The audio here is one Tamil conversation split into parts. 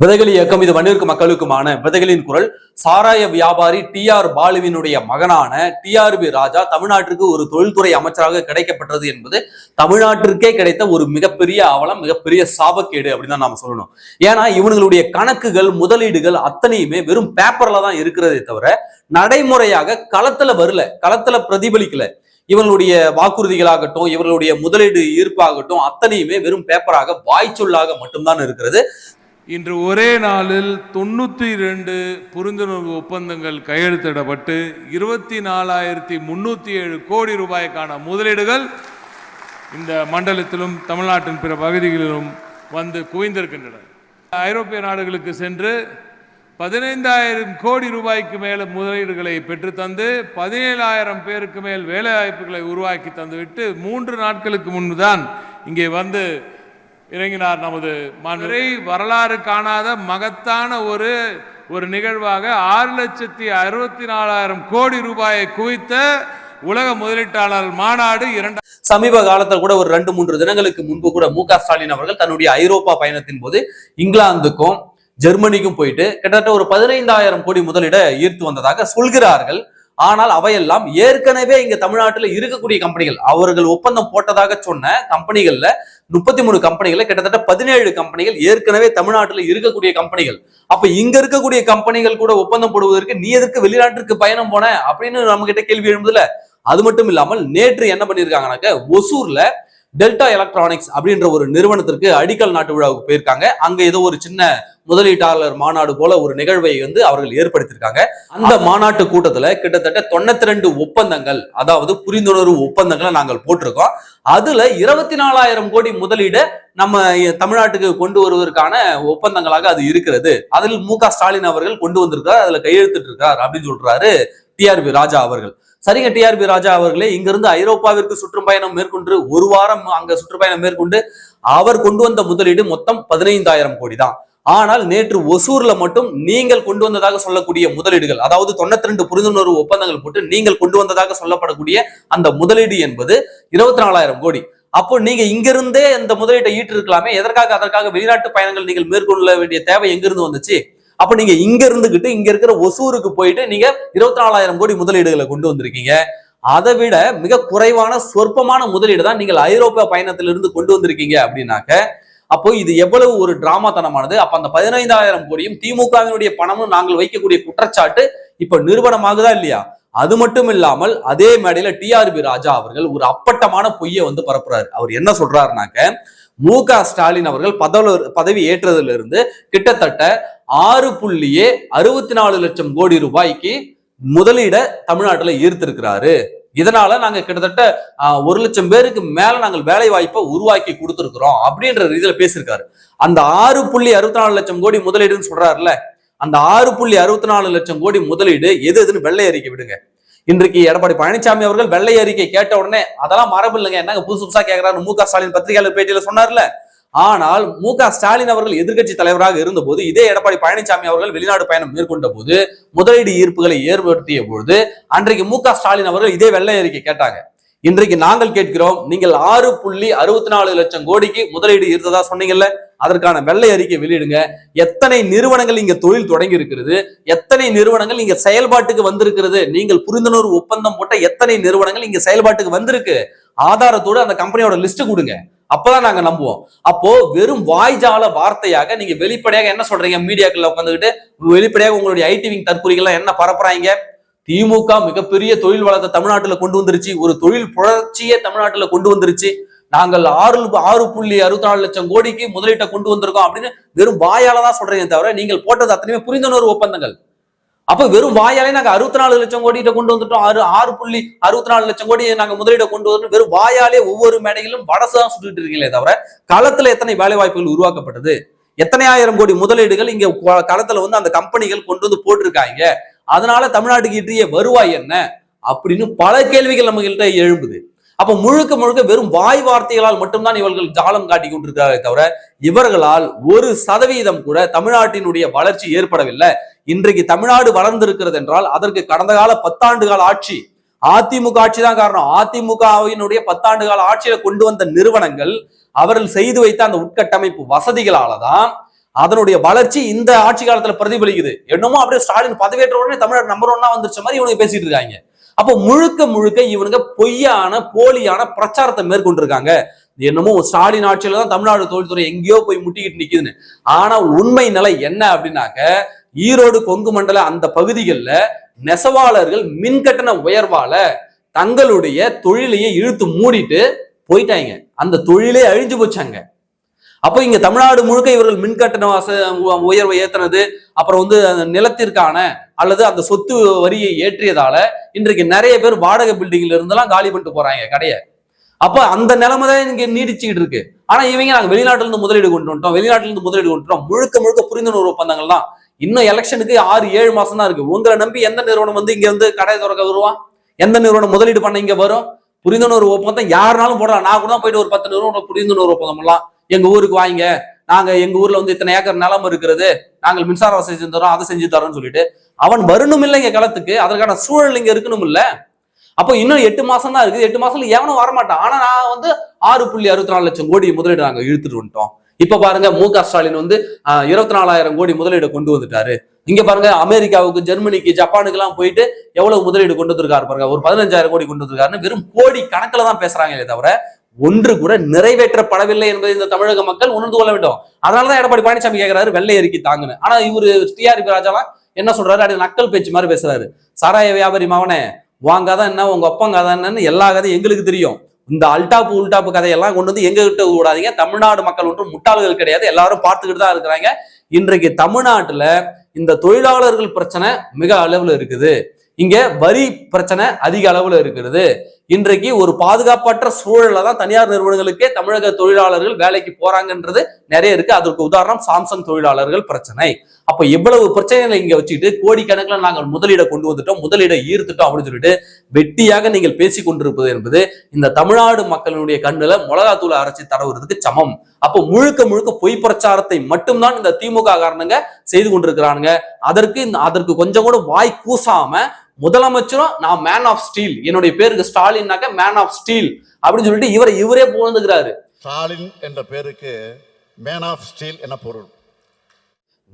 விதைகள் இயக்கம் இது வன்னிற்கு மக்களுக்குமான விதைகளின் குரல். சாராய வியாபாரி டி ஆர் பாலுவினுடைய மகனான டி ஆர் பி ராஜா தமிழ்நாட்டிற்கு ஒரு தொழில்துறை அமைச்சராக கிடைக்கப்பட்டது என்பது தமிழ்நாட்டிற்கே கிடைத்த ஒரு மிகப்பெரிய அவலம் மிகப்பெரிய சாபக்கேடு அப்படின்னு தான் நாம சொல்லணும். ஏன்னா இவங்களுடைய கணக்குகள் முதலீடுகள் அத்தனையுமே வெறும் பேப்பர்ல தான் இருக்கிறதே தவிர நடைமுறையாக களத்துல வரல களத்துல பிரதிபலிக்கல. இவங்களுடைய வாக்குறுதிகளாகட்டும் இவர்களுடைய முதலீடு ஈர்ப்பாகட்டும் அத்தனையுமே வெறும் பேப்பராக வாய்ச்சொல்லாக மட்டும்தான் இருக்கிறது. இன்று ஒரே நாளில் தொண்ணூற்றி ரெண்டு புரிந்துணர்வு ஒப்பந்தங்கள் கையெழுத்திடப்பட்டு இருபத்தி நாலாயிரத்தி முன்னூற்றி ஏழு கோடி ரூபாய்க்கான முதலீடுகள் இந்த மண்டலத்திலும் தமிழ்நாட்டின் பிற பகுதிகளிலும் வந்து குவிந்திருக்கின்றன. ஐரோப்பிய நாடுகளுக்கு சென்று பதினைந்தாயிரம் கோடி ரூபாய்க்கு மேல் முதலீடுகளை பெற்றுத்தந்து பதினேழாயிரம் பேருக்கு மேல் வேலைவாய்ப்புகளை உருவாக்கி தந்துவிட்டு மூன்று நாட்களுக்கு முன்பு தான் இங்கே வந்து இறங்கினார் நமது மதுரை வரலாறு காணாத மகத்தான ஒரு ஒரு நிகழ்வாக ஆறு லட்சத்தி அறுபத்தி நாலாயிரம் கோடி ரூபாயை குவித்த உலக முதலீட்டாளர் மாநாடு இரண்டு சமீப காலத்துல கூட ஒரு ரெண்டு மூன்று தினங்களுக்கு முன்பு கூட மு க ஸ்டாலின் அவர்கள் தன்னுடைய ஐரோப்பா பயணத்தின் போது இங்கிலாந்துக்கும் ஜெர்மனிக்கும் போயிட்டு கிட்டத்தட்ட ஒரு பதினைந்தாயிரம் கோடி முதலீட ஈர்த்து வந்ததாக சொல்கிறார்கள். ஆனால் அவையெல்லாம் ஏற்கனவே இங்க தமிழ்நாட்டில் இருக்கக்கூடிய கம்பெனிகள். அவர்கள் ஒப்பந்தம் போட்டதாக சொன்ன கம்பெனிகள்ல முப்பத்தி மூணு கம்பெனிகள்ல கிட்டத்தட்ட பதினேழு கம்பெனிகள் ஏற்கனவே தமிழ்நாட்டில் இருக்கக்கூடிய கம்பெனிகள். அப்ப இங்க இருக்கக்கூடிய கம்பெனிகள் கூட ஒப்பந்தம் போடுவதற்கு நீ எதற்கு வெளிநாட்டிற்கு பயணம் போன? அப்படின்னு நம்ம கிட்ட கேள்வி எழும்புதுல அது மட்டும் இல்லாமல் நேற்று என்ன பண்ணிருக்காங்கனாக்க ஒசூர்ல டெல்டா எலக்ட்ரானிக்ஸ் அப்படின்ற ஒரு நிறுவனத்திற்கு அடிக்கல் நாட்டு விழாவுக்கு போயிருக்காங்க. அங்க ஏதோ ஒரு சின்ன முதலீட்டாளர் மாநாடு போல ஒரு நிகழ்வை வந்து அவர்கள் ஏற்படுத்தியிருக்காங்க. அந்த மாநாட்டு கூட்டத்துல கிட்டத்தட்ட தொண்ணூத்தி ரெண்டு ஒப்பந்தங்கள் அதாவது புரிந்துணர்வு ஒப்பந்தங்களை நாங்கள் போட்டிருக்கோம். அதுல இருபத்தி நாலாயிரம் கோடி முதலீடு நம்ம தமிழ்நாட்டுக்கு கொண்டு வருவதற்கான ஒப்பந்தங்களாக அது இருக்கிறது. அதில் மு க ஸ்டாலின் அவர்கள் கொண்டு வந்திருக்கார் அதுல கையெழுத்திட்டு இருக்கார் அப்படின்னு சொல்றாரு டிஆர்பி ராஜா அவர்கள். சரிங்க டிஆர்பி ராஜா அவர்களே இங்கிருந்து ஐரோப்பாவிற்கு சுற்றுப்பயணம் மேற்கொண்டு ஒரு வாரம் அங்க சுற்றுப்பயணம் மேற்கொண்டு அவர் கொண்டு வந்த முதலீடு மொத்தம் பதினைந்தாயிரம் கோடி தான் ஆனால் நேற்று ஒசூர்ல மட்டும் நீங்கள் கொண்டு வந்ததாக சொல்லக்கூடிய முதலீடுகள் அதாவது தொண்ணூத்தி ரெண்டு புரிந்துணர்வு ஒப்பந்தங்கள் போட்டு நீங்கள் கொண்டு வந்ததாக சொல்லப்படக்கூடிய அந்த முதலீடு என்பது இருபத்தி நாலாயிரம் கோடி. அப்போ நீங்க இங்கிருந்தே இந்த முதலீட்டை ஈட்டிருக்கலாமே எதற்காக அதற்காக வெளிநாட்டு பயணங்கள் நீங்கள் மேற்கொள்ள வேண்டிய தேவை எங்கிருந்து வந்துச்சு? அப்ப நீங்க இங்க இருந்துகிட்டு இங்க இருக்கிற ஒசூருக்கு போயிட்டு நீங்க இருபத்தி நாலாயிரம் கோடி முதலீடுகளை கொண்டு வந்திருக்கீங்க. அதை விட மிக குறைவான சொற்பமான முதலீடு தான் நீங்கள் ஐரோப்பிய பயணத்திலிருந்து கொண்டு வந்திருக்கீங்க அப்படின்னாக்க அப்போ இது எவ்வளவு ஒரு டிராமாத்தனமானது. அப்ப அந்த பதினைந்தாயிரம் கோடியும் திமுகவினுடைய பணமும் நாங்கள் வைக்கக்கூடிய குற்றச்சாட்டு இப்ப நிறுவனமாகுதா இல்லையா? அது மட்டும் இல்லாமல் அதே மேடையில டிஆர்பி ராஜா அவர்கள் ஒரு அப்பட்டமான பொய்யை வந்து பரப்புறாரு. அவர் என்ன சொல்றாருனாக்க மு க ஸ்டாலின் அவர்கள் பதவி பதவி ஏற்றதிலிருந்து கிட்டத்தட்ட ஆறு புள்ளியே அறுபத்தி நாலு லட்சம் கோடி ரூபாய்க்கு முதலீட தமிழ்நாட்டில் ஈர்த்திருக்கிறாரு. இதனால நாங்க கிட்டத்தட்ட ஒரு லட்சம் பேருக்கு மேல நாங்கள் வேலை வாய்ப்பை உருவாக்கி கொடுத்துருக்கிறோம் அப்படின்ற ரீதியில பேசியிருக்காரு. அந்த ஆறு புள்ளி அறுபத்தி நாலு லட்சம் கோடி முதலீடுன்னு சொல்றாருல்ல அந்த ஆறு புள்ளி அறுபத்தி நாலு லட்சம் கோடி முதலீடு எது எதுன்னு வெள்ளை அறிக்கை விடுங்க. இன்றைக்கு எடப்பாடி பழனிசாமி அவர்கள் வெள்ளை அறிக்கை கேட்ட உடனே அதெல்லாம் மரபு இல்லைங்க என்னங்க புதுசு புதுசா கேட்கிறாரு மு க. ஸ்டாலின் பத்திரிகையாளர் பேட்டியில சொன்னார்ல? ஆனால் மு க. ஸ்டாலின் அவர்கள் எதிர்க்கட்சி தலைவராக இருந்தபோது இதே எடப்பாடி பழனிசாமி அவர்கள் வெளிநாடு பயணம் மேற்கொண்ட போது முதலீடு ஈர்ப்புகளை ஏற்படுத்திய பொழுது அன்றைக்கு மு க. ஸ்டாலின் அவர்கள் இதே வெள்ளை அறிக்கை கேட்டாங்க. இன்றைக்கு நாங்கள் கேட்கிறோம் நீங்கள் ஆறு புள்ளி அறுபத்தி நாலு லட்சம் கோடிக்கு முதலீடு இருந்ததா சொன்னீங்கல்ல? அதற்கான வெள்ளை அறிக்கை வெளியிடுங்க. எத்தனை நிறுவனங்கள் இங்க தொழில் தொடங்கி இருக்கிறது? எத்தனை நிறுவனங்கள் இங்க செயல்பாட்டுக்கு வந்திருக்கிறது? நீங்கள் புரிந்துணர்வு ஒப்பந்தம் போட்ட எத்தனை நிறுவனங்கள் இங்க செயல்பாட்டுக்கு வந்திருக்கு? ஆதாரத்தோடு அந்த கம்பெனியோட லிஸ்ட் கொடுங்க. அப்பதான் நாங்க நம்புவோம். அப்போ வெறும் வாய்ஜால வார்த்தையாக நீங்க வெளிப்படையாக என்ன சொல்றீங்க? மீடியாக்கள்ல உட்காந்துக்கிட்டு வெளிப்படையாக உங்களுடைய ஐடி விங் தற்கொலைகள்லாம் என்ன பரப்புறாங்க? திமுக மிகப்பெரிய தொழில் வளத்தை தமிழ்நாட்டுல கொண்டு வந்துருச்சு. ஒரு தொழில் புரட்சியே தமிழ்நாட்டுல கொண்டு வந்துருச்சு. நாங்கள் ஆறு ஆறு புள்ளி அறுபத்தி நாலு லட்சம் கோடிக்கு முதலீட்டை கொண்டு வந்திருக்கோம் அப்படின்னு வெறும் வாயால தான் சொல்றீங்க தவிர நீங்கள் போட்டது அத்தனையுமே புரிந்துணர்வு ஒப்பந்தங்கள். அப்ப வெறும் வாயாலே நாங்க அறுபத்தி நாலு லட்சம் கோடியிட்ட கொண்டு வந்துட்டோம். ஆறு ஆறு புள்ளி அறுபத்தி நாலு லட்சம் கோடி நாங்க முதலீட கொண்டு வந்து வெறும் வாயாலே ஒவ்வொரு மேடையிலும் வடசு தான் சுட்டுட்டு இருக்கீங்களே தவிர களத்துல எத்தனை வேலை வாய்ப்புகள் உருவாக்கப்பட்டது? எத்தனை ஆயிரம் கோடி முதலீடுகள் இங்க களத்துல வந்து அந்த கம்பெனிகள் கொண்டு வந்து போட்டிருக்காங்க? அதனால தமிழ்நாட்டுக்கு ஈட்டிய வருவாய் என்ன அப்படின்னு பல கேள்விகள் நம்ம கிட்ட எழும்புது. அப்ப முழுக்க முழுக்க வெறும் வாய் வார்த்தைகளால் மட்டும்தான் இவர்கள் ஜாலம் காட்டி கொண்டிருக்கிறாரே தவிர இவர்களால் ஒரு சதவீதம் கூட தமிழ்நாட்டினுடைய வளர்ச்சி ஏற்படவில்லை. இன்றைக்கு தமிழ்நாடு வளர்ந்திருக்கிறது என்றால் அதற்கு கடந்த கால பத்தாண்டு கால ஆட்சி அதிமுக ஆட்சி தான் காரணம். அதிமுகவினுடைய பத்தாண்டு கால ஆட்சியில கொண்டு வந்த நிறுவனங்கள் அவர்கள் செய்து வைத்த அந்த உட்கட்டமைப்பு வசதிகளால தான் அதனுடைய வளர்ச்சி இந்த ஆட்சி காலத்துல பிரதிபலிக்குது. என்னமோ அப்படியே ஸ்டாலின் பதவியேற்ற உடனே தமிழ்நாடு நம்பர் ஒன்னா வந்துருச்ச மாதிரி இவனுக்கு பேசிட்டு இருக்காங்க. அப்போ முழுக்க முழுக்க இவனுங்க பொய்யான போலியான பிரச்சாரத்தை மேற்கொண்டிருக்காங்க. என்னமோ ஸ்டாலின் ஆட்சியில தான் தமிழ்நாடு தொழில்துறை எங்கேயோ போய் முட்டிக்கிட்டு நிக்குதுன்னு. ஆனா உண்மை நிலை என்ன அப்படின்னாக்க ஈரோடு கொங்கு மண்டல அந்த பகுதிகளில் நெசவாளர்கள் மின்கட்டண உயர்வால தங்களுடைய தொழிலையே இழுத்து மூடிட்டு போயிட்டாங்க. அந்த தொழிலே அழிஞ்சு போச்சாங்க. அப்போ இங்க தமிழ்நாடு முழுக்க இவர்கள் மின்கட்டண வாச உ- உயர்வை ஏற்றுனது அப்புறம் வந்து அந்த நிலத்திற்கான அல்லது அந்த சொத்து வரியை ஏற்றியதால இன்றைக்கு நிறைய பேர் வாடகை பில்டிங்ல இருந்தெல்லாம் காலி பண்ணிட்டு போறாங்க கடையை. அப்ப அந்த நிலைமை தான் இங்க நீடிச்சுக்கிட்டு இருக்கு. ஆனா இவங்க நாங்க வெளிநாட்டுல இருந்து முதலீடு கொண்டு வந்துட்டோம். வெளிநாட்டுல இருந்து முதலீடு கொண்டு வந்துட்டோம் முழுக்க முழுக்க புரிந்துணர்வு ஒப்பந்தங்கள் தான். இன்னும் எலெக்ஷனுக்கு ஆறு ஏழு மாசம் தான் இருக்கு. உங்களை நம்பி எந்த நிறுவனம் வந்து இங்க வந்து கடை திறக்க வருவான் எந்த நிறுவனம் முதலீடு பண்ண இங்க வரும்? புரிந்துணர்வு ஒப்பந்தம் யாருனாலும் போடலாம். நான் கூட தான் போயிட்டு ஒரு பத்து நிறுவனம் புரிந்துணர்வு ஒப்பந்தம் எல்லாம் எங்க ஊருக்கு வாங்க. நாங்க எங்க ஊர்ல வந்து இத்தனை ஏக்கர் நிலம் இருக்கிறது நாங்கள் மின்சார வசதி செஞ்சு தரோம் அதை செஞ்சு தரோம்னு சொல்லிட்டு. அவன் வரணும் இல்லை இங்க களத்துக்கு அதற்கான சூழல் இங்க இருக்கணும் இல்ல. அப்போ இன்னும் எட்டு மாசம் தான் இருக்குது. எட்டு மாசத்துல எவனும் வரமாட்டான். ஆனா நான் வந்து ஆறு புள்ளி அறுபத்தி நாலு லட்சம் கோடி முதலீடு நாங்க இழுத்துட்டு வந்துட்டோம். இப்ப பாருங்க மு க ஸ்டாலின் வந்து இருபத்தி நாலாயிரம் கோடி முதலீடு கொண்டு வந்துட்டாரு. இங்க பாருங்க அமெரிக்காவுக்கு ஜெர்மனிக்கு ஜப்பானுக்கு எல்லாம் போயிட்டு எவ்வளவு முதலீடு கொண்டு வந்திருக்காரு பாருங்க. ஒரு பதினஞ்சாயிரம் கோடி கொண்டு வந்திருக்காருன்னு வெறும் கோடி கணக்குல தான் பேசுறாங்களே தவிர ஒன்று கூட நிறைவேற்றப்படவில்லை என்பதை இந்த தமிழக மக்கள் உணர்ந்து கொள்ள வேண்டும். அதனாலதான் எடப்பாடி பழனிசாமி கேட்கிறாரு வெள்ளை அறிக்கை தாங்கன்னு. ஆனா இவரு டிஆர்பி ராஜாலாம் என்ன சொல்றாரு? அப்படி நக்கல் பேச்சு மாதிரி பேசுறாரு. சாராய வியாபாரி மாவனே வாங்காதான் என்ன உங்க ஒப்பங்காதான் என்னன்னு எல்லா கதையும் எங்களுக்கு தெரியும். இந்த அல்டாப்பு உல்டாப்பு கதையெல்லாம் கொண்டு வந்து எங்க கிட்ட விடாதீங்க. தமிழ்நாடு மக்கள் ஒன்றும் முட்டாள்கள் கிடையாது. எல்லாரும் பார்த்துக்கிட்டு தான் இருக்கிறாங்க. இன்றைக்கு தமிழ்நாட்டுல இந்த தொழிலாளர்கள் பிரச்சனை மிக அளவுல இருக்குது. இங்க வரி பிரச்சனை அதிக அளவுல இருக்கிறது. இன்றைக்கு ஒரு பாதுகாப்பற்ற சூழல்ல தான் தனியார் நிறுவனங்களுக்கே தமிழக தொழிலாளர்கள் வேலைக்கு போறாங்கன்றது நிறைய இருக்கு. அதற்கு உதாரணம் சாம்சங் தொழிலாளர்கள் பிரச்சனை. அப்ப இவ்வளவு பிரச்சனைகளை இங்க வச்சுக்கிட்டு கோடிக்கணக்கில் நாங்கள் முதலீடை கொண்டு வந்துட்டோம் முதலீடை ஈர்த்துட்டோம் அப்படின்னு சொல்லிட்டு வெட்டியாக நீங்கள் பேசிக் கொண்டிருப்பது என்பது இந்த தமிழ்நாடு மக்களுடைய கண்ணுல மிளகாத்தூளை அரைச்சி தடவுறதுக்கு சமம். அப்போ முழுக்க முழுக்க பொய் பிரச்சாரத்தை மட்டும்தான் இந்த திமுக காரணங்க செய்து கொண்டிருக்கிறானுங்க. அதற்கு இந்த அதற்கு கொஞ்சம் கூட வாய் கூசாம முதலமைச்சரும் நான் மேன் ஆஃப் ஸ்டீல் என்னுடைய பேருக்கு ஸ்டாலின்னாக்க மேன் ஆஃப் ஸ்டீல் அப்படின்னு சொல்லிட்டு இவரை இவரே புகழ்ந்துக்கிறாரு. ஸ்டாலின் என்ற பேருக்கு மேன் ஆஃப் ஸ்டீல் என பொருள்?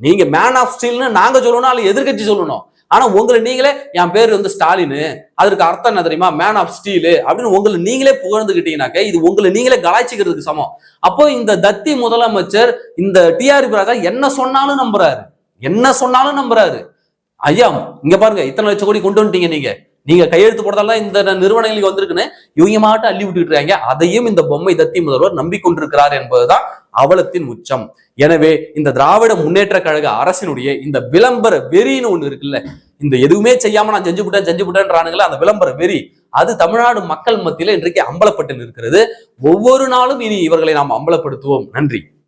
நீங்க மேன் ஆஃப் ஸ்டீல்னு நாங்க சொல்லணும் அல்ல எதிர்க்கட்சி சொல்லணும். ஆனா உங்களை நீங்களே என் பேர் வந்து ஸ்டாலின் அதற்கு அர்த்தம் என்ன தெரியுமா? மேன் ஆஃப் ஸ்டீல் அப்படின்னு உங்களை நீங்களே புகழ்ந்துக்கிட்டீங்கன்னாக்க இது உங்களை நீங்களே கலாய்ச்சிக்கிறதுக்கு சமம். அப்போ இந்த தத்தி முதலமைச்சர் இந்த டிஆர்பி ராஜா என்ன சொன்னாலும் நம்புறாரு. என்ன சொன்னாலும் நம்புறாரு. ஐயா இங்க பாருங்க இத்தனை லட்சம் கோடி கொண்டு வந்துட்டீங்க நீங்க. நீங்க கையெழுத்து போடுறதால இந்த நிறுவனங்களுக்கு வந்திருக்குன்னு இவங்க மாட்டும் அள்ளி விட்டுட்டு இருக்காங்க அதையும் இந்த பொம்மை தத்தி முதல்வர் நம்பிக்கொண்டிருக்கிறார் என்பதுதான் அவலத்தின் உச்சம். எனவே இந்த திராவிட முன்னேற்ற கழக அரசினுடைய இந்த விளம்பர வெறின்னு ஒண்ணு இருக்குல்ல இந்த எதுவுமே செய்யாம நான் செஞ்சு விட்டேன் செஞ்சு விட்டேன்றானுங்களே அந்த விளம்பர வெறி அது தமிழ்நாடு மக்கள் மத்தியில இன்றைக்கு அம்பலப்பட்டு இருக்கிறது ஒவ்வொரு நாளும் இனி இவர்களை நாம் அம்பலப்படுத்துவோம். நன்றி.